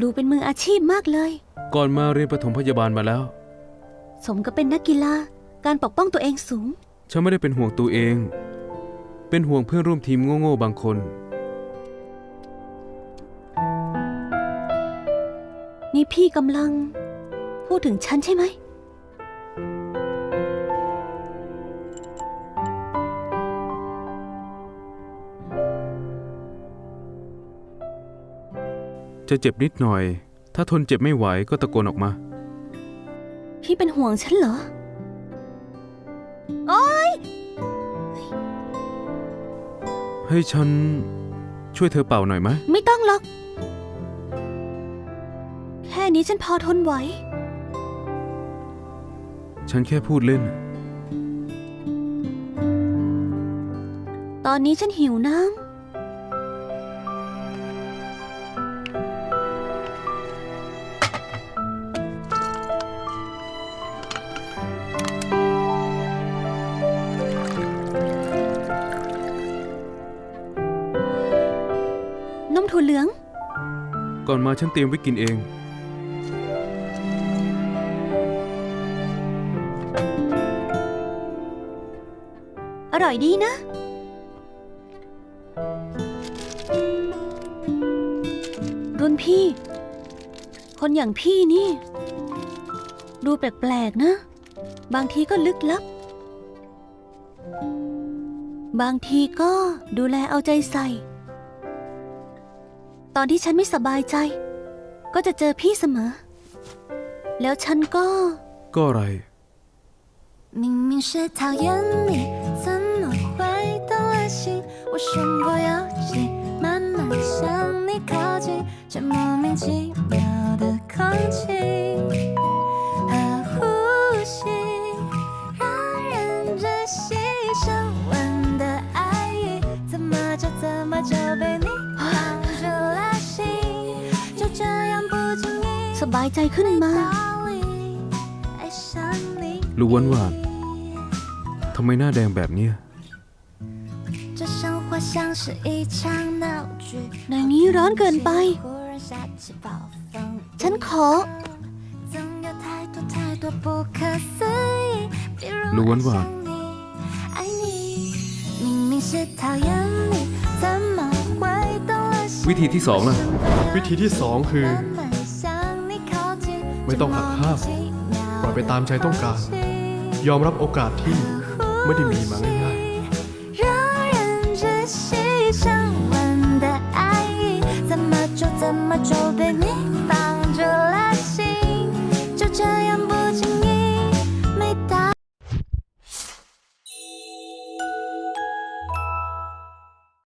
ดูเป็นมืออาชีพมากเลย ก่อนมาเรียนปฐมพยาบาลมาแล้ว สมกับเป็นนักกีฬา การปกป้องตัวเองสูง ฉันไม่ได้เป็นห่วงตัวเอง เป็นห่วงเพื่อนร่วมทีมโง่ๆบางคน นี่พี่กำลัง พูดถึงฉันใช่ไหม จะเจ็บนิดหน่อย ถ้าทนเจ็บไม่ไหวก็ตะโกนออกมา พี่เป็นห่วงฉันเหรอ โอ๊ย ให้ฉันช่วยเธอเป่าหน่อยไหมไม่ต้องหรอก แค่นี้ฉันพอทนไหว ฉันแค่พูดเล่น ตอนนี้ฉันหิวน้ำ นมถั่วเหลือง ก่อนมาฉันเตรียมไว้กินเอง อร่อยดีนะ รุ่นพี่ คนอย่างพี่นี่ ดูแปลกๆนะ บางทีก็ลึกลับ บางทีก็ดูแลเอาใจใส่ ตอนที่ฉันไม่สบายใจ ก็จะเจอพี่เสมอ แล้วฉันก็ ก็อะไร 明明是讨厌你，怎么会动了心？我身不由己，慢慢向你靠近，这莫名其 บายใจขึ้นมา ลูวานหวานทำไมหน้าแดงแบบเนี้ยแบนี้ร้อนเกินไป ฉันขอ ลูกหวานหวานวิธีที่สองล่ะ วิธีที่สองคือ ไม่ต้องหักห้ามปล่อยไปตามใจต้องการ ยอมรับโอกาสที่ไม่ได้มีมาง่ายๆ